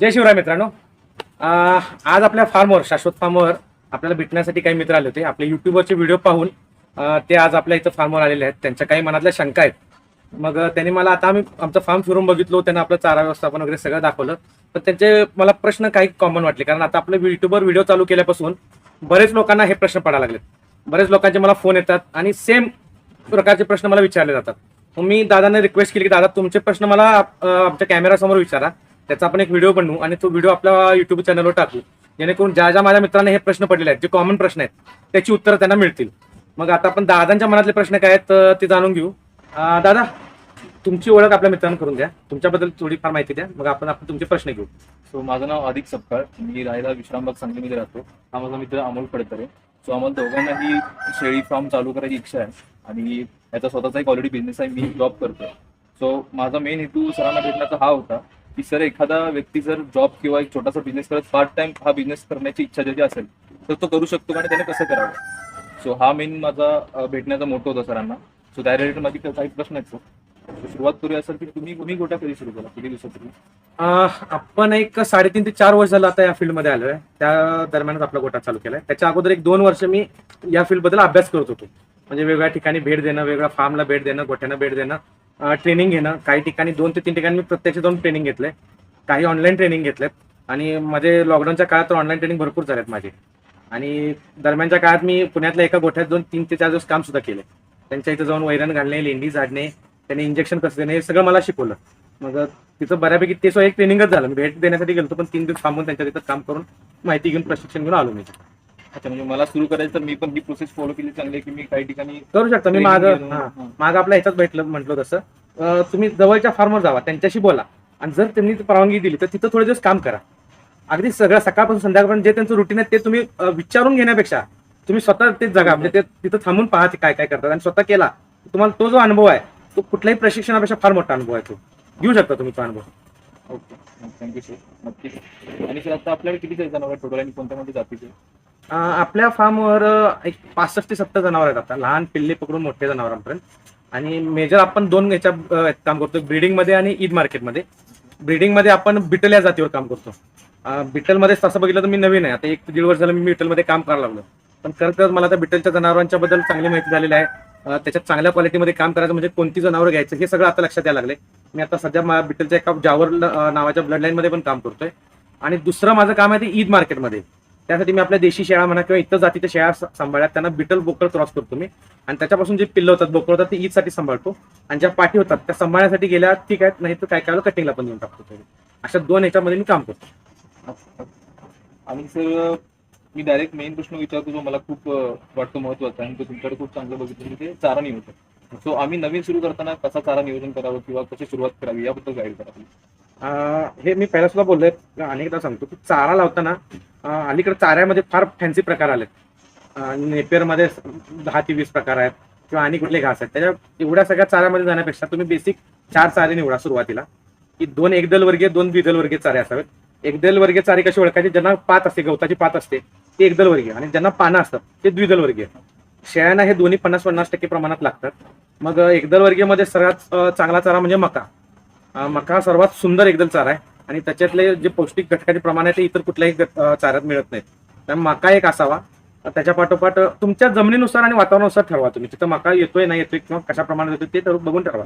जय शिवराय मित्रांनो. आज आपल्या फार्मवर शाश्वत फार्मवर आपल्याला भेटण्यासाठी काही मित्र आले होते. आपले युट्यूबवरचे व्हिडिओ पाहून ते आज आपल्या इथं फार्मवर आलेले आहेत. त्यांच्या काही मनातल्या शंका आहेत. मग त्यांनी मला आता आम्ही आमचं फार्म फिरून बघितलो त्यांना आपलं चारा व्यवस्थापन वगैरे सगळं दाखवलं. पण त्यांचे मला प्रश्न काही कॉमन वाटले. कारण आता आपलं युट्यूबवर व्हिडिओ चालू केल्यापासून बरेच लोकांना हे प्रश्न पडायला लागलेत. बरेच लोकांचे मला फोन येतात आणि सेम प्रकारचे प्रश्न मला विचारले जातात. मग मी दादांना रिक्वेस्ट केली की दादा तुमचे प्रश्न मला आमच्या कॅमेरासमोर विचारा. त्याचा आपण एक व्हिडिओ बनवू आणि तो व्हिडिओ आपल्या युट्यूब चॅनलवर टाकू. जेणेकरून ज्या ज्या माझ्या मित्रांना हे प्रश्न पडलेले आहेत जे कॉमन प्रश्न आहेत त्याची उत्तरं त्यांना मिळतील. मग आता आपण दादांच्या मनातले प्रश्न काय आहेत ते जाणून घेऊ. दादा तुमची ओळख आपल्या मित्रांना करून द्या. तुमच्याबद्दल थोडीफार माहिती द्या. मग आपण आपण तुमचे प्रश्न घेऊ. सो माझं नाव अधिक सपकाळ. मी राहायला विश्रामबाग सांगलीमध्ये राहतो. हा माझा मित्र अमोल फडतरे सो आम्हाला दोघांनाही शेळी फार्म चालू करायची इच्छा आहे. आणि याचा स्वतःचा एक ऑलरेडी बिझनेस आहे मी जॉब करतो सो माझा मेन हेतू सरांना भेटण्याचा हा होता की सर एखादा व्यक्ती जर जॉब किंवा एक छोटासा बिझनेस करत पार्ट टाइम हा बिझनेस करण्याची इच्छा ज्याची असेल तर तो करू शकतो आणि त्याने कसं करावं? सो हा मेन माझा भेटण्याचा मोठं होता सरांना. सो त्या रिलेटेड माझी काही प्रश्न आहेत सर सुरुवात करूया सर की तुम्ही तुम्ही गोट्या कधी सुरू केला? किती दिवसापूर्वी? आपण एक साडेतीन ते चार वर्ष झालं आता या फील्डमध्ये आलोय. त्या दरम्यानच आपला गोटा चालू केलाय. त्याच्या अगोदर एक दोन वर्ष मी या फील्डबद्दल अभ्यास करत होतो. म्हणजे वेगळ्या ठिकाणी भेट देणं वेगळ्या फार्मला भेट देणं गोठ्यांना भेट देणं ट्रेनिंग घेणं. काही ठिकाणी दोन ते तीन ठिकाणी मी प्रत्यक्ष जाऊन ट्रेनिंग घेतले काही ऑनलाईन ट्रेनिंग घेतलेत. आणि माझे लॉकडाऊनच्या काळात तर ऑनलाईन ट्रेनिंग भरपूर झालेत माझे. आणि दरम्यानच्या काळात मी पुण्यातल्या एका गोठ्यात दोन तीन ते चार दिवस काम सुद्धा केले त्यांच्या इथं जाऊन वैरण घालणे लेंडी झाडणे त्यांनी इंजेक्शन कसं देणे हे सगळं मला शिकवलं. मग तिथं बऱ्यापैकी ते एक ट्रेनिंगच झालं. मी भेट देण्यासाठी गेलो पण तीन दिवस थांबून त्यांच्या तिथं काम करून माहिती घेऊन प्रशिक्षण घेऊन आलो मी. अच्छा म्हणजे मला सुरू करायचं तर मी पण ही प्रोसेस फॉलो केली चांगली की मी काही ठिकाणी करू शकता. मी हा. माझं आपल्या ह्याच्यात भेटलं म्हटलं तसं. तुम्ही जवळच्या फार्मवर जावा. त्यांच्याशी बोला. आणि जर त्यांनी परवानगी दिली तर तिथं थोडे दिवस काम करा. अगदी सगळं सकाळपासून संध्याकाळपर्यंत जे त्यांचं रुटीन आहे ते तुम्ही विचारून घेण्यापेक्षा तुम्ही स्वतः ते जगा. म्हणजे ते तिथं थांबून पहा ते काय काय करतात. आणि स्वतः केला. तुम्हाला तो जो अनुभव आहे तो कुठल्याही प्रशिक्षणापेक्षा फार मोठा अनुभव आहे तो. घेऊ शकता तुम्ही तो अनुभव. ओके. थँक्यू सर नक्कीच. आणि सर आता आपल्याकडे किती जनावर टोटल आणि कोणत्या कोणत्या जातीचे अं, आपल्या फार्मवर एक पासष्ट ते सत्तर जनावर आहेत आता. लहान पिल्ले पकडून मोठ्या जनावरांपर्यंत. आणि मेजर आपण दोन याच्या अं, काम करतो ब्रीडिंगमध्ये आणि ईद मार्केटमध्ये ब्रीडिंगमध्ये आपण बिटल या जातीवर काम करतो. अं, बिटलमध्ये तसं बघितलं तर मी नवीन आहे. आता एक ते दीड वर्ष झालं मी बिटलमध्ये काम करायला लागलो पण करत करत मला त्या बिटलच्या जनावरांच्या बद्दल चांगली माहिती झालेली आहे. त्याच्यात चांगल्या क्वालिटीमध्ये काम करायचं म्हणजे कोणती जनावर घ्यायचं हे सगळं आता लक्षात यायला लागले मी आता सध्या बिटलच्या एका जावर नावाच्या ब्लड लाईनमध्ये पण काम करतोय. आणि दुसरं माझं काम आहे ते ईद मार्केटमध्ये त्यासाठी मी आपल्या देशी शेळ्या म्हणा किंवा इतर जातीच्या शेळ्या स- सांभाळ्यात त्यांना बिटल बोकळ क्रॉस करतो मी. आणि त्याच्यापासून जे पिल्लं होतात बोकळ होतात ते ईदसाठी सांभाळतो. आणि ज्या पाठी होतात त्या सांभाळण्यासाठी गेल्या ठीक आहेत नाही तर काय काय कटिंगला पण देऊन टाकतो. अशा दोन ह्याच्यामध्ये मी काम करतो. आणि सर मी डायरेक्ट मेन प्रश्न विचारतो जो मला खूप वाटतो महत्त्वाचा आणि तो तुमच्याकडे खूप चांगलं बघितलं म्हणजे ते चारा नियोजन. सो आम्ही नवीन सुरू करताना कसा चारा नियोजन करावं किंवा कशी सुरुवात करावी याबद्दल गाईड करा हे मी पहिला सुद्धा बोललोय अनेकदा सांगतो की चारा लावताना अलीकडे चाऱ्यामध्ये फार फॅन्सी प्रकार आलेत. नेपियरमध्ये दहा ते वीस प्रकार आहेत किंवा आणि कुठले घास आहेत. त्याच्या एवढ्या सगळ्या चाऱ्यामध्ये जाण्यापेक्षा तुम्ही बेसिक चार चारे निवडा सुरुवातीला. की दोन एकदल वर्गीय दोन द्विदल वर्गीय चारे असावेत. एकदल वर्गीय चारे कशी ओळखायची? ज्यांना पात असते गवताची पात असते. ते एकदल वर्गीय आणि ज्यांना पानं असतात ते द्विदल वर्गीय शेळ्यांना हे दोन्ही पन्नास पन्नास टक्के प्रमाणात लागतात. मग अं, एकदल वर्गीयमध्ये सर्वात चांगला चारा म्हणजे मका. मका हा सर्वात सुंदर एकदल चारा आहे. आणि त्याच्यातले जे पौष्टिक घटकाचे प्रमाण आहे ते इतर कुठल्याही चाऱ्यात मिळत नाहीत. त्यामुळे मका एक असावा. त्याच्या पाठोपाठ तुमच्या जमिनीनुसार आणि वातावरणानुसार ठरवा तुम्ही. तिथं मका येतोय नाही येतोय किंवा कशा प्रमाणात येतोय ते ठरवून बघून ठरवा.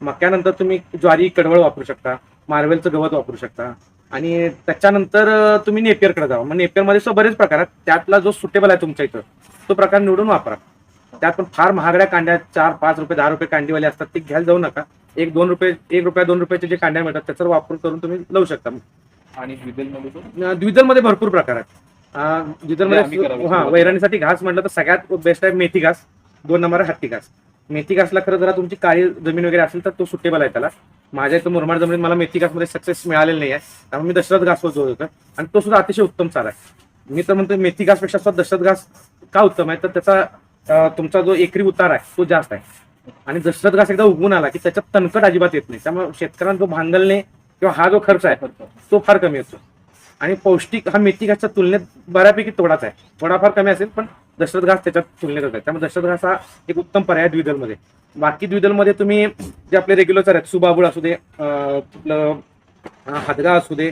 मक्यानंतर तुम्ही ज्वारी कडवळ वापरू शकता. मार्वेलचं गवत वापरू शकता. आणि त्याच्यानंतर तुम्ही नेपियरकडे जावा. मग नेपियरमध्ये सुद्धा बरेच प्रकार आहेत. त्यातला जो सुटेबल आहे तुमच्या इथं तो प्रकार निवडून वापरा. त्यात पण फार महागड्या कांड्या चार पाच रुपये दहा रुपये कांडीवाले असतात. ते घ्यायला जाऊ नका. एक दोन रुपये एक रुपया दोन रुपयाचे जे कांड्या मिळतात त्याचा वापर करून तुम्ही लावू शकता. आणि द्विदलमध्ये अं, द्विदलमध्ये भरपूर प्रकार आहेत. द्विदलमध्ये हा. वैरणीसाठी घास म्हटलं तर सगळ्यात बेस्ट आहे मेथी घास. दोन नंबर आहे हत्ती घास. मेथी घासला खरं जरा तुमची काळी जमीन वगैरे असेल तर तो सुटेबल आहे त्याला. माझ्या इथं मुरमाड जमिनीत मला मेथी घासमध्ये सक्सेस मिळालेलं नाही आहे त्यामुळे मी दशरथ घास जो होतं. आणि तो सुद्धा अतिशय उत्तम चारा आहे. मी तर म्हणतो मेथी घासपेक्षा सुद्धा दशरथ घास का उत्तम आहे? तर त्याचा तुमचा जो एकरी उतार आहे तो जास्त आहे. आणि दशरथ घास एकदा उगवून आला की त्याच्यात तणकट अजिबात येत नाही. त्यामुळे शेतकऱ्यांना जो भांगलणे किंवा हा जो खर्च आहे तो फार कमी असतो आणि पौष्टिक हा मेथी घासच्या तुलनेत बऱ्यापैकी थोडाच आहे. थोडाफार कमी असेल पण दशरथ घास त्याच्यात तुलनेत आहे. त्यामुळे दशरथ घास हा एक उत्तम पर्याय द्विदलमध्ये. बाकी द्विदलमध्ये तुम्ही जे आपले रेग्युलर आहेत सुबाबुळ असू दे आपलं हादगा असू दे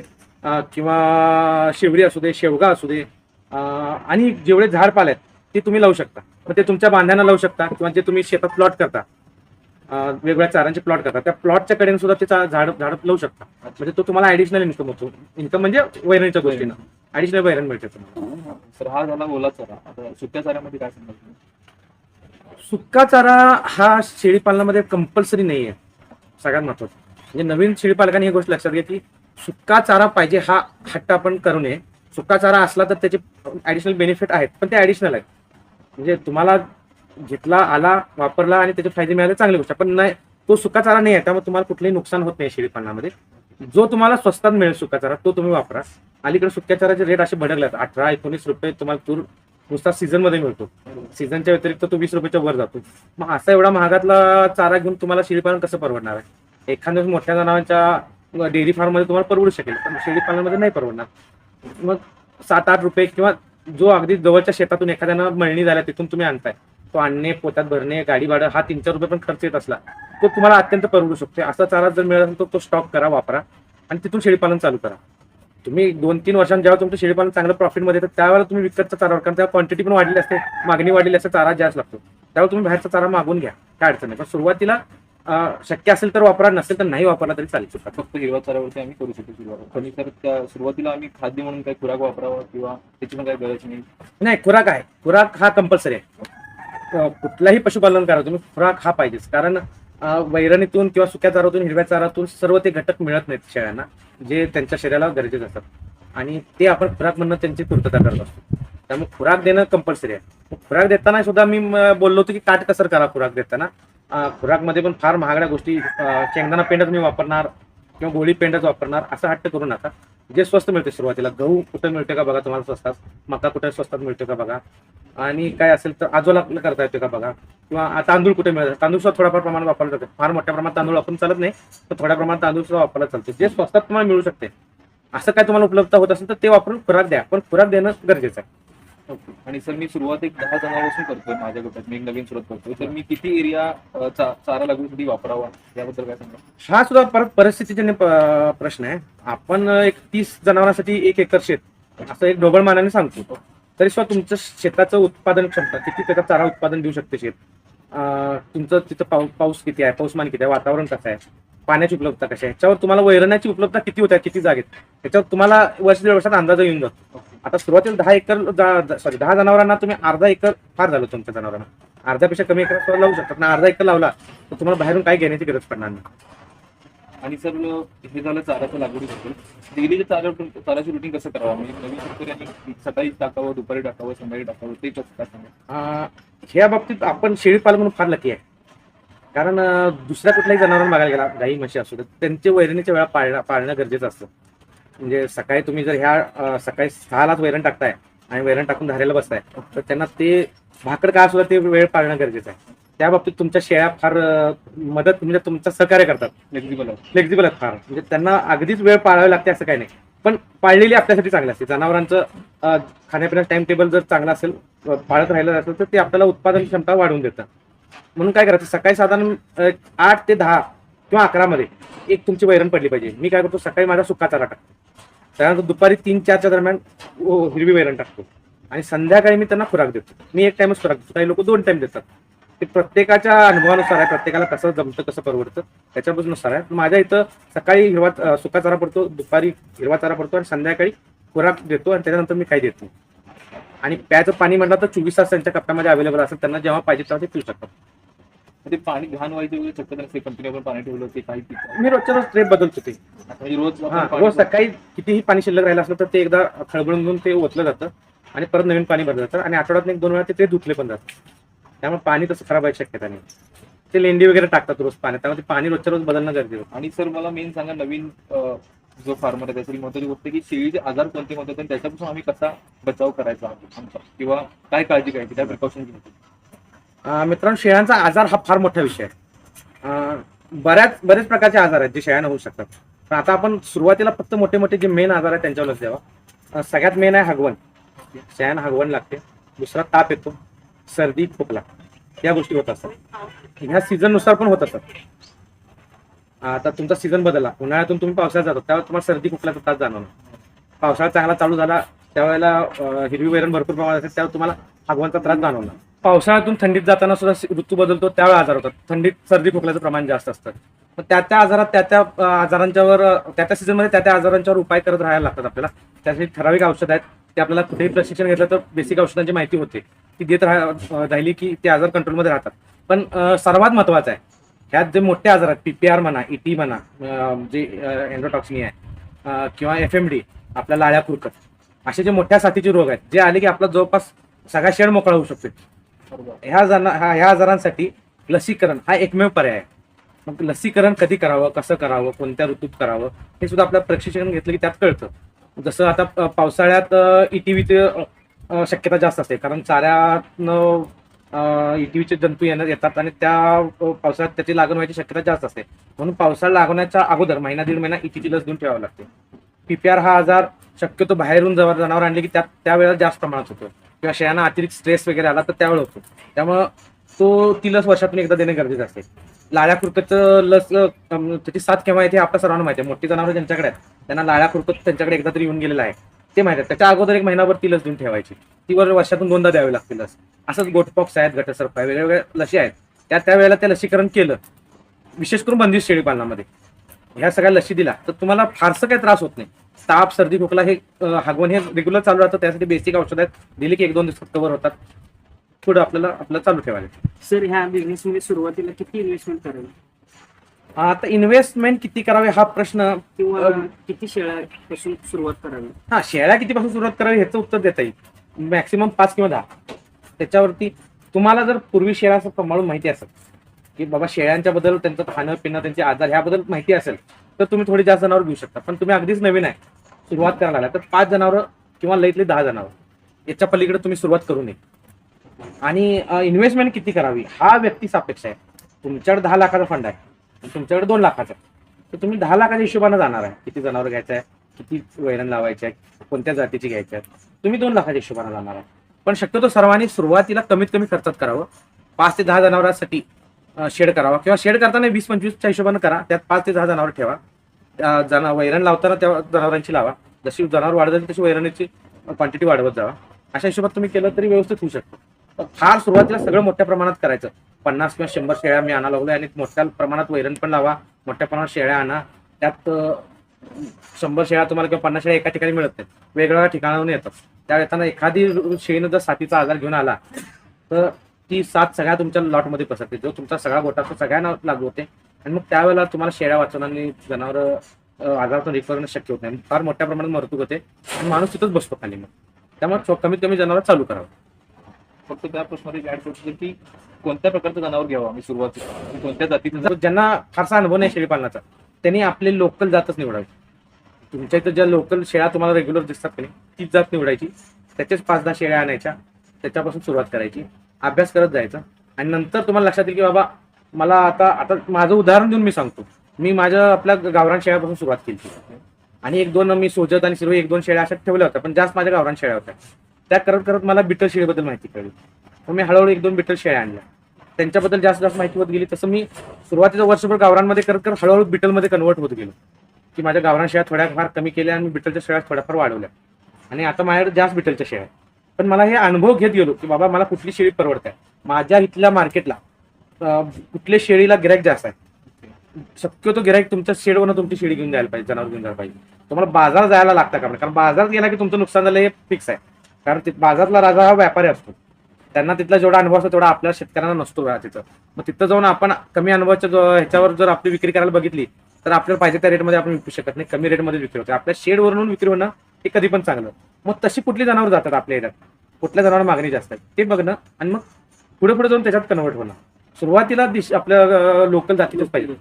किंवा शेवरी असू दे शेवगा असू दे आणि जेवढे झाडपाल आहेत ते तुम्ही लावू शकता. मग ते तुमच्या बांध्यांना लावू शकता किंवा जे तुम्ही शेतात प्लॉट करता वेगवेगळ्या चारांचे प्लॉट करता त्या प्लॉटच्या कडेने सुद्धा ते झाड झाड लावू शकता. म्हणजे तो तुम्हाला ऍडिशनल इन्कम होतो. इन्कम म्हणजे वैरणीच्या गोष्टीनं. ऍडिशनल वैरण मिळते तुम्हाला. सर हा झाला ओला चारा. आता सुक्या चाऱ्यामध्ये काय सांगाल सुक्का चारा हा शेळीपालनामध्ये कंपल्सरी नाही आहे सगळ्यात महत्वाचं. म्हणजे नवीन शेळीपालकांनी ही गोष्ट लक्षात घ्या की सुक्का चारा पाहिजे हा हट्ट आपण करू नये. सुक्का चारा असला तर त्याचे ॲडिशनल बेनिफिट आहेत पण ते ॲडिशनल आहेत. म्हणजे तुम्हाला घेतला आला वापरला आणि त्याचे फायदे मिळाले चांगली गोष्ट. पण नाही तो सुका चारा नाही आहे त्यामुळे तुम्हाला कुठलंही नुकसान होत नाही शेळीपालनामध्ये. जो तुम्हाला स्वस्तात मिळेल सुका चारा तो तुम्ही वापरा. अलीकडे सुक्या चाराचे रेट असे भडकले आहेत अठरा एकोणीस रुपये तुम्हाला तूर नुसता सीझनमध्ये मिळतो. सीझनच्या व्यतिरिक्त तो वीस रुपयाच्या वर जातो. मग असा एवढा महागातला चारा घेऊन तुम्हाला शेळीपालन कसं परवडणार आहे? एखाद्या मोठ्या जनावरांच्या डेअरी फार्ममध्ये तुम्हाला परवडू शकेल पण शेळीपालनमध्ये नाही परवडणार. मग सात आठ रुपये किंवा जो अगदी जवळच्या शेतातून एखाद्यानं मळणी झाल्या तिथून तुम्ही आणताय. तो आणणे पोत्यात भरणे गाडी भाडं हा तीन चार रुपये पण खर्च येत असला तो तुम्हाला अत्यंत परवडू शकतो. असा चारा जर मिळाला असेल तर तो स्टॉक करा वापरा आणि तिथून शेळीपालन चालू करा. तुम्ही दोन तीन वर्षांत जेव्हा तुमचं शेळीपालन चांगलं प्रॉफिटमध्ये येतं त्यावेळेला तुम्ही विकतचा चारा कारण त्या क्वांटिटी पण वाढलेली असते मागणी वाढलेली असते चारा जास्त लागतो. त्यावेळेला तुम्ही बाहेरचा चारा मागून घ्या काय अडचण नाही. पण सुरुवातीला शक्य असेल तर वापरा नसेल तर नाही वापरला तरी चालेल. सुका फक्त हिरवा चाऱ्यावरती आम्ही करू शकतो सुरुवात. आणि सर त्या सुरुवातीला आम्ही खाद्य म्हणून काही खुराक वापरावा किंवा त्याची पण काही गरज नाही. नाही खुराक आहे. खुराक हा कंपल्सरी आहे. कुठलाही पशुपालन करा तुम्ही खुराक हा पाहिजेच. कारण वैरणीतून किंवा सुक्या चारातून हिरव्या चारातून सर्व ते घटक मिळत नाहीत शेळ्यांना जे त्यांच्या शरीराला गरजेचे असतात. आणि ते आपण खुराक म्हणणं त्यांची पूर्तता करत असतो. त्यामुळे खुराक देणं कंपल्सरी आहे. खुराक देताना सुद्धा मी बोललो होतो की काटकसर करा खुराक देताना. खुराकमध्ये पण फार महागड्या गोष्टी शेंगदाणा पेंडच मी वापरणार किंवा गोळी पेंडच वापरणार असं हट्ट करू नका. जे स्वस्त मिळते सुरुवातीला गहू कुठं मिळते का बघा तुम्हाला स्वस्तात मका कुठे स्वस्तात मिळते का बघा आणि काय असेल तर आजोला करता येते का बघा किंवा तांदूळ कुठे मिळतात तांदूळ सुद्धा थोड्याफार प्रमाणात वापरला जातो. फार मोठ्या प्रमाणात तांदूळ आपण चालत नाही तर थोड्या प्रमाणात तांदूळ सुद्धा वापरला चालते. जे स्वस्तात तुम्हाला मिळू शकते असं काय तुम्हाला उपलब्ध होत असेल तर ते वापरून खुराक द्या पण खुराक देणं गरजेचं आहे. आणि सर मी सुरुवात एक दहा जणांपासून करतोय माझ्या गटात. मी एक नवीन सुरुवात करतोय. तर मी किती एरिया चारा लागवडीसाठी वापरावा? याबद्दल काय सांगा हा सुद्धा परत परिस्थितीजन्य प- प्रश्न आहे. आपण एक तीस जनावरांसाठी एक एकर शेत असं एक ढोबळ मानाने सांगतो. तरी सुद्धा तुमचं शेताचं उत्पादन क्षमता किती त्याचा चारा उत्पादन देऊ शकते शेत? अं, तुमचं तिथं पाऊ पाऊस किती आहे? पाऊसमान किती आहे? वातावरण कसं आहे? पाण्याची उपलब्धता कशी आहे? याच्यावर तुम्हाला वैरण्याची उपलब्धता किती होत्या किती जागेत? त्याच्यावर तुम्हाला वर्ष दीड वर्षात अंदाज येऊन जातो. आता सुरुवातीला दहा एकर सॉरी दहा जनावरांना तुम्ही अर्धा एकर फार झालं तुमच्या जनावरांना. अर्ध्यापेक्षा कमी एकर लावू शकतात ना अर्धा एकर लावला तर तुम्हाला बाहेरून काय घेण्याची गरज पडणार नाही. आणि सर हे झालं चाराच्या लागवडीबद्दल डेलीच्या चारा चाराची रुटीन कसं करावं? म्हणजे नवीन शेतकऱ्यांनी सकाळी टाकावं दुपारी टाकावं संध्याकाळी टाकावं ते कसं काय सांगा ह्या बाबतीत आपण शेळीपालन म्हणून फार लकी आहे. कारण दुसऱ्या कुठल्याही जनावरांना बघायला गेला गाई म्हशी असू देत त्यांचे वैरणीच्या वेळा पाळणं पाळणं गरजेचं असतं. म्हणजे सकाळी तुम्ही जर ह्या सकाळी सहालाच वैरण टाकताय आणि वैरण टाकून धारायला बसताय तर त्यांना ते भाकड काय सुद्धा ते वेळ पाळणं गरजेचं आहे. त्या बाबतीत तुमच्या शेळ्या फार मदत म्हणजे तुमचं सहकार्य करतात. फ्लेक्झिबल फ्लेक्झिबल आहेत फार. म्हणजे त्यांना अगदीच वेळ पाळावी लागते असं काही नाही. पण पाळलेली आपल्यासाठी चांगली असते. जनावरांचं खाण्यापिण्याचं टाइम टेबल जर चांगलं असेल पाळत राहिलं असेल तर ते आपल्याला उत्पादन क्षमता वाढवून देतं. म्हणून काय करायचं? सकाळी साधारण आठ ते दहा किंवा अकरामध्ये एक तुमची वैरण पडली पाहिजे. मी काय करतो? सकाळी माझा सुका चारा टाकतो. त्यानंतर दुपारी तीन चारच्या दरम्यान हिरवी वैरण टाकतो. आणि संध्याकाळी मी त्यांना खुराक देतो. मी एक टाइमच खुराक देतो. काही लोक दोन टाइम देतात. ते प्रत्येकाच्या अनुभवानुसार आहे. प्रत्येकाला कसं जमतं कसं परवडतं त्याच्यानुसार आहे. माझ्या इथं सकाळी हिरवा सुका चारा पडतो दुपारी हिरवा चारा पडतो आणि संध्याकाळी खुराक देतो आणि त्याच्यानंतर मी काही देतो आणि प्यायचं पाणी म्हटलं तर चोवीस तास त्यांच्या कप्प्यामध्ये अवेलेबल असेल त्यांना जेव्हा पाहिजे तेव्हा ते पिऊ शकतात. ते पाणी घाण व्हायचे वगैरे चक्कर नसते कंपनीवर पाणी ठेवलं ते काही. मी रोजच्या रोज ट्रेप बदलतो ते म्हणजे रोज आपण हा रोज सकाळी कितीही पाणी शिल्लक राहिलं असलं तर ते एकदा खळबळून घेऊन ते ओतलं जातं आणि परत नवीन पाणी भरलं जातं आणि आठवड्यात एक दोन वेळा ते- धुतले पण जातं त्यामुळे पाणी तसं खराब व्हायची शक्यता नाही. ते लेंडी वगैरे टाकतात रोज पाण्यात त्यामुळे पाणी रोजच्या रोज बदलणं गरजेचं. आणि सर मला मेन सांगा नवीन जो फार्मर आहे त्याची महत्वाची गोष्ट की शेळीचे आजार कोणते कोणते आहेत आणि त्याच्यापासून आम्ही कसा बचाव करायचा आमचा? किंवा काय काळजी घ्यायची काय प्रिकॉशन घ्यायची? मित्रांनो शेळ्यांचा आजार हा फार मोठा विषय आहे. बऱ्याच बरेच प्रकारचे आजार आहेत जे शेळ्यांना होऊ शकतात. पण आता आपण सुरुवातीला फक्त मोठे मोठे जे मेन आजार आहेत त्यांच्यावर द्यावा. सगळ्यात मेन आहे हगवण. शेळ्यांना हगवण लागते. दुसरा ताप येतो. सर्दी खोकला. या गोष्टी होत असतात. ह्या सीझननुसार पण होत असतात. आता तुमचा सीझन बदलला. उन्हाळ्यातून तुम्ही पावसाळ्यात जातो त्यावेळेस तुम्हाला सर्दी खोकल्याचा त्रास जाणवणार पावसाळा चांगला चालू झाला त्यावेळेला हिरवी वैरण भरपूर प्रमाणात असेल त्यावेळेस तुम्हाला हगवणचा त्रास जाणवला पावसाळ्यातून थंडीत जाताना सुद्धा ऋतू बदलतो त्यावेळेला आजार होतात. थंडीत सर्दी खोकल्याचं प्रमाण जास्त असतं. मग त्या त्या आजारात त्या त्या आजारांच्यावर त्या त्या सीझनमध्ये त्या त्या आजारांच्यावर उपाय करत राहायला लागतात आपल्याला. त्यासाठी ठराविक औषध आहेत ते आपल्याला कुठेही प्रशिक्षण घेतलं तर बेसिक औषधांची माहिती होते. ती देत राहा राहिली की ते आजार कंट्रोलमध्ये राहतात. पण सर्वात महत्वाचं आहे ह्यात जे मोठे आजार आहेत पीपीआर म्हणा ईटी म्हणा जे एन्ड्रोटॉक्सिनी आहे किंवा एफ एम डी आपल्या लाळ्या खुरकत असे जे मोठ्या साथीचे रोग आहेत जे आले की आपला जवळपास सगळा शेण मोकळा होऊ शकतो बरोबर ह्या जना ह्या ह्या आजारांसाठी लसीकरण हा एकमेव पर्याय आहे. मग लसीकरण कधी करावं कसं करावं कोणत्या ऋतूत करावं हे सुद्धा आपलं प्रशिक्षण घेतलं की त्यात कळतं. जसं आता पावसाळ्यात ईटीव्हीची शक्यता जास्त असते कारण चाऱ्यातनं ईटीव्हीचे जंतू येणार येतात आणि त्या पावसाळ्यात त्याची लागण व्हायची शक्यता जास्त असते. म्हणून पावसाळा लागण्याच्या अगोदर महिना दीड महिना ईटीची लस देऊन ठेवावी लागते. पीपीआर हा आजार शक्यतो बाहेरून जवळ जनावर आणले की त्या त्यावेळेला जास्त प्रमाणात होतो. किंवा शेळ्यांना अतिरिक्त स्ट्रेस वगैरे आला तर त्यावेळेला होतो. त्यामुळं तो ती लस वर्षातून एकदा देणे गरजेचं असते. लाळ्या खुरकतचं लस त्याची साथ केव्हा येते आपल्या सर्वांना माहिती आहे. मोठी जनावर ज्यांच्याकडे आहेत त्यांना लाळ्या खुरकत त्यांच्याकडे एकदा तरी येऊन गेलेला आहे. ते माहिती आहे त्याच्या अगोदर एक महिनाभर ती लस देऊन ठेवायची. ती वर वर्षातून दोनदा द्यावी लागते लस. असंच गोटपॉक्स आहेत गटसर्प आहे वेगवेगळ्या लशी आहेत. त्या त्यावेळेला ते लसीकरण केलं. विशेष करून बंदिस्त शेळी पालनामध्ये. ह्या सगळ्या लशी दिला तर तुम्हाला फारसं काही त्रास होत नाही. ताप सर्दी खोकला हे हागवण हे रेग्युलर चालू राहतं. त्यासाठी बेसिक औषध आहेत. दिली की एक दोन दिवसात कव्हर होतात. पुढं आपल्याला आपलं चालू ठेवायला सर ह्या बिझनेस मध्ये सुरुवातीला किती इन्व्हेस्टमेंट करावी? आता इन्व्हेस्टमेंट किती करावे हा प्रश्न किंवा किती शेळ्यापासून सुरुवात करावी? हा शेळ्या कितीपासून सुरुवात करावी ह्याचं उत्तर देता येईल. मॅक्सिमम पाच किंवा दहा. त्याच्यावरती तुम्हाला जर पूर्वी शेळ्याचं प्रमाण माहिती असेल की बाबा शेळ्यांच्या बद्दल त्यांचं खाणं पिणं त्यांचे आजार ह्याबद्दल माहिती असेल तर तुम्ही थोडी जास्त जनावर घेऊ शकता. पण तुम्ही अगदीच नवीन आहे. सुरुवात करायला लागला तर पाच जनावर किंवा लईतली दहा जनावर. याच्या पलीकडे तुम्ही सुरुवात करू नये. आणि इन्व्हेस्टमेंट किती करावी हा व्यक्ती सापेक्ष आहे. तुमच्याकडे दहा लाखाचा फंड आहे. तुमच्याकडे दोन लाखाचा तर तुम्ही दहा लाखाच्या हिशोबाने जाणार आहे. किती जनावर घ्यायचं आहे किती वैरण लावायचे आहे कोणत्या जातीची घ्यायची आहे. तुम्ही दोन लाखाच्या हिशोबाने जाणार आहे. पण शक्यतो सर्वांनी सुरुवातीला कमीत कमी खर्चात करावं. पाच ते दहा जनावरांसाठी शेड करावा. किंवा शेड करताना वीस पंचवीसच्या हिशोबाने करा. त्यात पाच ते दहा जनावर ठेवा. त्या जना वैरण लावताना त्या जनावरांची लावा. जशी जनावर वाढत जाईल तशी वैरणीची क्वांटिटी वाढवत जावा. अशा हिशोबात तुम्ही केलं तरी व्यवस्थित होऊ शकतो. फार सुरुवातीला सगळं मोठ्या प्रमाणात करायचं. पन्नास किंवा शंभर शेळ्या मी आणा लागलोय आणि मोठ्या प्रमाणात वैरण पण लावा मोठ्या प्रमाणात शेळ्या आणा. त्यात शंभर शेळ्या तुम्हाला किंवा पन्नास शेळ्या एका ठिकाणी मिळत नाहीत. वेगवेगळ्या ठिकाणाहून येतात. त्या येताना एखादी शेळीनं जर साथीचा आजार घेऊन आला तर ती साथ सगळ्या तुमच्या लॉटमध्ये पसरते. जो तुमचा सगळा गोटा तो सगळ्यांना लागू होते. आणि मग त्यावेळेला तुम्हाला शेळ्या वाचवणं आणि जनावर आजारातून रिकवर करणं शक्य होत नाही. फार मोठ्या प्रमाणात मरतूक होते. आणि माणूस तिथंच बसतो खाली मग. त्यामुळे कमीत कमी जनावर चालू करावं. फक्त त्या प्रश्नामध्ये ऍड करू शकतो की कोणत्या प्रकारचं जनावर घ्यावं आम्ही सुरुवातीला. कोणत्या जातीचं जर ज्यांना फारसा अनुभव नाही शेळी पालनाचा त्यांनी आपले लोकल जातच निवडावी. तुमच्या इथं ज्या लोकल शेळ्या तुम्हाला रेग्युलर दिसतात की नाही तीच जात निवडायची. त्याच्याच पाच दहा शेळ्या आणायच्या त्याच्यापासून सुरुवात करायची. अभ्यास करत जायचा. आणि नंतर तुम्हाला लक्षात येईल की बाबा मला आता आता माझं उदाहरण देऊन मी सांगतो. मी माझ्या आपल्या गावरान शेळ्यापासून सुरुवात केली. आणि एक दोन मी सोजत आणि शिरवळ एक दोन शेळ्या अशा ठेवल्या होत्या पण जास्त माझ्या गावरान शेळ्या होत्या. त्या करत करत मला बिटल शेळीबद्दल माहिती कळली. मग मी हळूहळू एक दोन बिटल शेळ्या आणल्या. त्यांच्याबद्दल जास्त जास्त माहिती होत गेली. तसं मी सुरुवातीचं वर्षभर गावरांमध्ये करत करत हळूहळू बिटलमध्ये कन्वर्ट होत गेलो. की माझ्या गावरान शेळ्या थोड्याफार कमी केल्या आणि बिटलच्या शेळ्या थोड्याफार वाढवल्या. आणि आता माझ्याकडे जास्त बिटलच्या शेळ्या पण मला हे अनुभव घेत गेलो की बाबा मला कुठली शेळी परवडते माझ्या इथल्या मार्केटला कुठल्या शेळीला गिराईक जास्त आहे. शक्यतो गिराईक तुमच्या शेडवरून तुमची शेळी घेऊन जायला पाहिजे जनावर घेऊन जायला पाहिजे. तुम्हाला बाजार जायला लागतं का? कारण बाजारात गेला की तुमचं नुकसान झालं हे फिक्स आहे. कारण ते बाजारातला राजा हा व्यापारी असतो. त्यांना तिथला जेवढा अनुभव असतो तेवढा आपल्या शेतकऱ्यांना नसतो वेळा तिथं. मग तिथं जाऊन आपण कमी अनुभवाच्या ह्याच्यावर जर आपली विक्री करायला बघितली तर आपल्याला पाहिजे त्या रेटमध्ये आपण विकू शकत नाही. कमी रेटमध्ये विक्री होते. आपल्या शेडवरून विक्री होणं हे कधी पण चांगलं. मग तशी कुठली जनावर जातात आपल्या एरियात कुठल्या जनावर मागणी जास्त आहे? ते बघणं आणि मग पुढे पुढे जाऊन त्याच्यात कन्वर्ट होणं. सुरुवातीला दिश आपल्या लोकल जातीतच पाहिजे.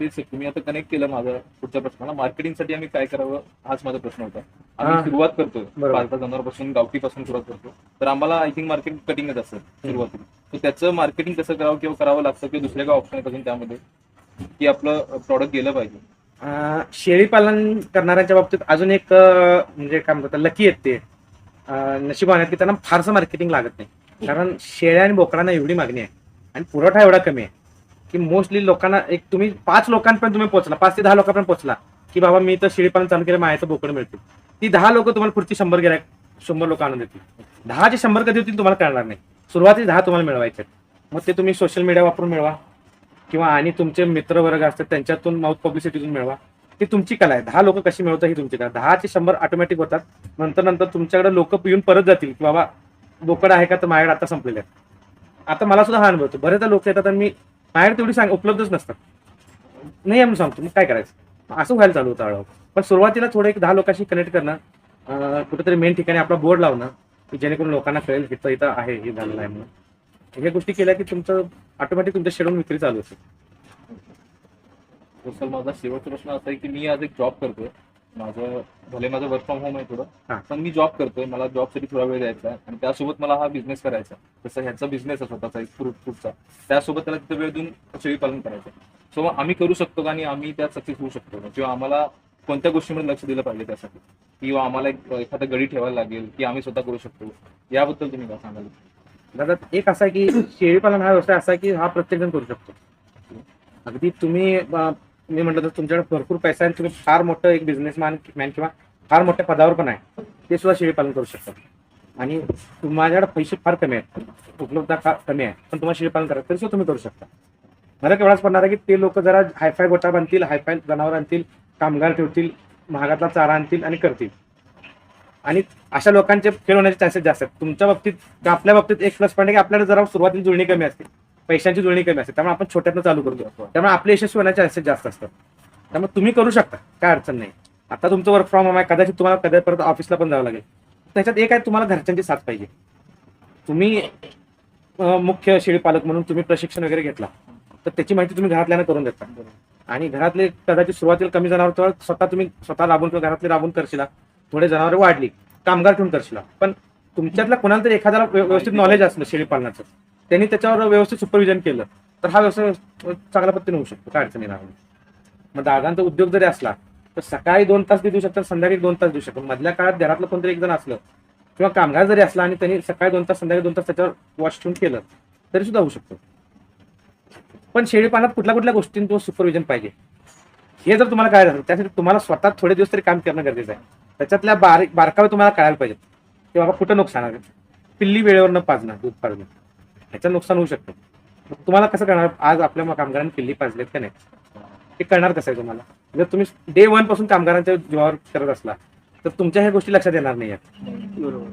तेच आहे. तुम्ही आता कनेक्ट केलं माझा पुढच्या प्रश्नाला. मार्केटिंगसाठी आम्ही काय करावं हाच माझा प्रश्न होता. आम्ही सुरुवात बरोबर. पाच जनावरपासून गावठीपासून सुरुवात करतो. तर आम्हाला आय थिंक मार्केट कटिंगच असतं सुरुवातीला. तर त्याचं मार्केटिंग कसं करावं किंवा करावं लागतं किंवा दुसरे काय ऑप्शन अजून त्यामध्ये? की आपलं प्रॉडक्ट गेलं पाहिजे. शेळी पालन करणाऱ्यांच्या बाबतीत अजून एक म्हणजे काय म्हणतात लकी आहेत ते. अं, नशिबान की त्यांना फारसं मार्केटिंग लागत नाही. कारण शेळ्या आणि बोकडांना एवढी मागणी आहे. आणि पुरवठा एवढा कमी आहे. की मोस्टली लोकांना एक तुम्ही पाच लोकांपर्यंत तुम्ही पोहोचला पाच ते दहा लोकांपर्यंत पोहोचला की बाबा मी तर शिळीपालन चालू केलं मायाचं बोकड मिळतील. ती दहा लोक तुम्हाला पुढची शंभर गिराय शंभर लोक आणून देतील. दहाचे शंभर कधी होतील तुम्हाला कळणार नाही. सुरुवातीस दहा तुम्हाला मिळवायचे आहेत. मग ते तुम्ही सोशल मीडिया वापरून मिळवा. किंवा आणि तुमचे मित्रवर्ग असतात त्यांच्यातून माउथ पब्लिसिटीतून मिळवा. ती तुमची कला आहे. दहा लोक कशी मिळवतात ही तुमची कला दहाचे शंभर ऑटोमॅटिक होतात. नंतर नंतर तुमच्याकडे लोक पिऊन परत जातील की बाबा बोकड आहे का तर माझ्याकडे आता संपलेले आहेत. आता मला सुद्धा हा अनुभव होतो बरेचदा लोक येतात आणि मी बाहेर तेवढी सांग उपलब्धच नसतात. नाही आम्ही सांगतो मग काय करायचं? असं व्हायला चालू होतं हळूहळू पण सुरुवातीला थोडं एक दहा लोकांशी कनेक्ट करणं कुठेतरी मेन ठिकाणी आपला बोर्ड लावणं की जेणेकरून लोकांना कळेल इथं इथं आहे हे झालेलं आहे म्हणून. ह्या गोष्टी केल्या की तुमचं ऑटोमॅटिक तुमच्या शेडून विक्री चालू असेल सर माझा शेवटचा प्रश्न असा आहे की मी आज एक जॉब करतोय. माझं भले माझं वर्क फ्रॉम होम आहे. थोडं पण मी जॉब करतोय मला जॉबसाठी थोडा वेळ द्यायचा आहे. आणि त्यासोबत मला हा बिझनेस करायचा जसं ह्याचा बिझनेस आहे स्वतःचा एक फ्रूट फ्रूटचा त्यासोबत त्याला तिथे वेळ देऊन शेळी पालन करायचं सो आम्ही करू शकतो का आणि आम्ही त्यात सक्सेस होऊ शकतो का? किंवा आम्हाला कोणत्या गोष्टीमध्ये लक्ष दिलं पाहिजे त्यासाठी? किंवा आम्हाला एखादा गडी ठेवायला लागेल की आम्ही स्वतः करू शकतो? याबद्दल तुम्ही काय सांगाल? दादा एक असा आहे की शेळी पालन हा व्यवसाय असा की हा प्रत्येकजण करू शकतो. अगदी तुम्ही मी म्हटलं तर तुमच्याकडे भरपूर पैसा आहे तुम्ही फार मोठं एक बिझनेसमॅन मॅन किंवा फार मोठ्या पदावर पण आहे. ते सुद्धा शेळी पालन करू शकतात. आणि माझ्याकडे पैसे फार कमी आहेत. उपलब्धता फार कमी आहे. पण तुम्हाला शेळी पालन करायचं तरी सुद्धा तुम्ही करू शकता. मला एवढाच पडणार आहे की ते लोक जरा हायफाय गोटा बांधतील हायफाय जनावर आणतील कामगार ठेवतील महागातला चारा आणतील आणि करतील. आणि अशा लोकांचे फेल होण्याचे चान्सेस जास्त आहेत. तुमच्या बाबतीत आपल्या बाबतीत एक प्लस पॉईंट आहे की आपल्याला जरा सुरुवातीला जुळणी कमी असते. पैशांची जुळणी कमी असते त्यामुळे आपण छोट्यातनं चालू करतो. त्यामुळे आपले यशस्वी होण्याचे चान्सेस जास्त असतात. त्यामुळे तुम्ही करू शकता काय अडचण नाही. आता तुमचं वर्क फ्रॉम होम आहे कदाचित तुम्हाला कदा परत ऑफिसला पण जावं लागेल. त्याच्यात एक आहे तुम्हाला घरच्यांची साथ पाहिजे. तुम्ही मुख्य शेळी पालक म्हणून तुम्ही प्रशिक्षण वगैरे घेतला तर त्याची माहिती तुम्ही घरातल्यानं करून देता. आणि घरातले कदाचित सुरुवातीला कमी जनावर तर स्वतः तुम्ही स्वतः राबून किंवा घरातले राबून करशिला थोडे जनावर वाढली कामगार ठेवून करशिला. पण तुमच्यातला कोणाला तरी एखाद्याला व्यवस्थित नॉलेज असलं शेळी पालनाचं त्यांनी त्याच्यावर व्यवस्थित सुपरविजन केलं तर हा व्यवसाय चांगल्या पद्धतीने होऊ शकतो काय अडचणी नाही. मग दादांचा उद्योग जरी असला तर सकाळी दोन तास देऊ शकतात संध्याकाळी दोन तास देऊ शकतात. मधल्या काळात घरातलं कोणतरी एक जण असलं किंवा कामगार जरी असला आणि त्यांनी सकाळी दोन तास संध्याकाळी दोन तास त्याच्यावर वॉच ठेवून केलं तरी सुद्धा होऊ शकतो. पण शेळीपानात कुठल्या कुठल्या गोष्टींचं सुपरविजन पाहिजे? हे जर तुम्हाला काय असेल त्यासाठी तुम्हाला स्वतः थोडे दिवस तरी काम करणं गरजेचं आहे. त्याच्यातल्या बारीक बारकावे तुम्हाला कळायला पाहिजेत की बाबा कुठं नुकसान आहे? पिल्ली वेळेवर न पाजणं दूध पाजणं. ह्याचं नुकसान होऊ शकतं. मग तुम्हाला कसं करणार? आज आपल्या कामगारांनी पिल्ली पाजलेत का नाही? ते कळणार कसं आहे तुम्हाला? जर तुम्ही डे वनपासून कामगारांच्या जीवावर करत असला तर तुमच्या ह्या गोष्टी लक्षात येणार नाही बरोबर.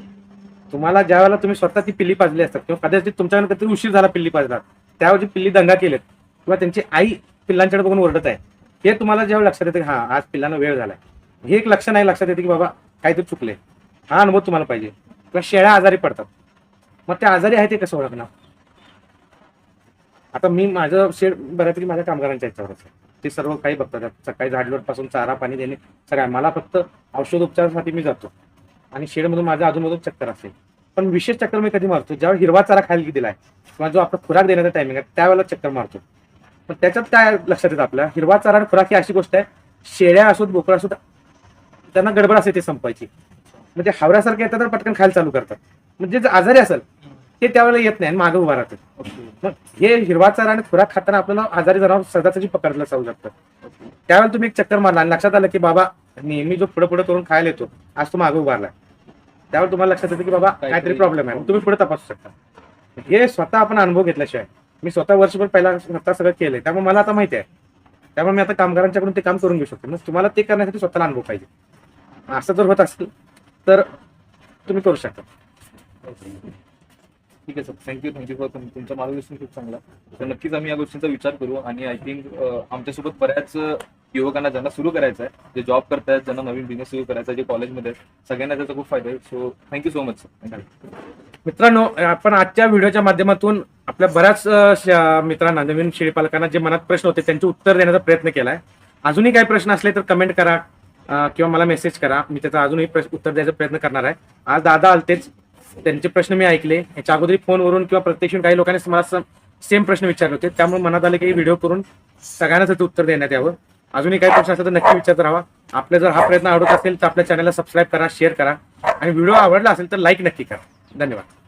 तुम्हाला ज्या वेळेला तुम्ही स्वतः ती पिल्ली पाजली असतात किंवा कदाचित तुमच्याकडे कधी उशीर झाला पिल्ली पाजला त्याऐवजी पिल्ली दंगा केलेत किंवा त्यांची आई पिल्लांच्याकडे बघून ओरडत आहे हे तुम्हाला जेव्हा लक्षात येते की हा आज पिल्लांना वेळ झालाय. हे एक लक्ष नाही लक्षात येते की बाबा काहीतरी चुकले हा अनुभव तुम्हाला पाहिजे. किंवा शेळ्या आजारी पडतात. मग त्या आजारी आहे ते कसं ओळखणार? आता मी माझं शेड बऱ्यापैकी माझ्या कामगारांच्या याच्यावर ते सर्व काही बघतात. सकाळी झाडलोटपासून चारा पाणी देणे सगळ्या मला फक्त औषध उपचारासाठी मी जातो. आणि शेडमधून माझा अजूनमधून चक्कर असेल. पण विशेष चक्कर मी कधी मारतो? ज्यावेळी हिरवा चारा खायला दिलाय किंवा जो आपला खुराक देण्याचा टायमिंग आहे त्यावेळेला चक्कर मारतो. पण त्याच्यात काय लक्षात येतं आपल्या हिरवा चारा आणि खुराक ही अशी गोष्ट आहे शेळ्या असोत बोकळ असोत त्यांना गडबड असते ते संपायची. म्हणजे हावऱ्यासारखे येतात तर पटकन खायला चालू करतात. म्हणजे जर आजारी असेल ते त्यावेळेला येत नाही मागे उभा राहतात मग हे हिरवा चारा आणि खुराक खाताना आपल्याला आजारी जनावर सहजासहजी पकडलं जाऊ शकतं त्यावेळेला तुम्ही एक चक्कर मारला आणि लक्षात आलं की बाबा नेहमी जो पुढे पुढे करून खायला येतो आज तो मागे उभारलाय त्यावेळेला तुम्हाला लक्षात येतं की बाबा काहीतरी प्रॉब्लेम आहे. तुम्ही पुढे तपासू शकता. हे स्वतः आपण अनुभव घेतल्याशिवाय मी स्वतः वर्षभर पहिला स्वतः सगळं केलंय. त्यामुळे मला आता माहिती आहे. त्यामुळे मी आता कामगारांच्याकडून ते काम करून घेऊ शकतो. मग तुम्हाला ते करण्यासाठी स्वतःला अनुभव पाहिजे. असं जर होत असेल तर तुम्ही करू शकता. ठीक आहे सर. थँक्यू थँक्यू फॉर तुमचं मार्गदर्शन खूप चांगलं. तर नक्कीच आम्ही या गोष्टींचा विचार करू आणि आय थिंक आमच्यासोबत बऱ्याच युवकांना ज्यांना सुरू करायचं आहे जे जॉब करतायत ज्यांना नवीन बिझनेस सुरू करायचा आहे जे कॉलेजमध्ये सगळ्यांना त्याचा खूप फायदा आहे. So thank you so much sir मित्रांनो आपण आजच्या व्हिडिओच्या माध्यमातून आपल्या बऱ्याच मित्रांना नवीन शेळीपालकांना जे मनात प्रश्न होते त्यांचे उत्तर देण्याचा प्रयत्न केला आहे अजूनही काही प्रश्न असले तर कमेंट करा किंवा मला मेसेज करा. मी त्याचा अजूनही प्रश्न- उत्तर द्यायचा प्रयत्न करणार आहे. आज दादा आलतेच. त्यांचे प्रश्न मी ऐकले. याच्या अगोदर फोनवरून किंवा प्रत्यक्ष काही लोकांनी मला सेम प्रश्न विचारले होते. त्यामुळे मनात आले की व्हिडिओ करून सगळ्यांना त्याचं उत्तर देण्यात यावं. अजूनही काही प्रश्न असेल तर नक्की विचारत राहा. आपल्या जर हा प्रयत्न आवडत असेल तर आपल्या चॅनलला सबस्क्राईब करा शेअर करा. आणि व्हिडिओ आवडला असेल तर लाईक नक्की करा. धन्यवाद.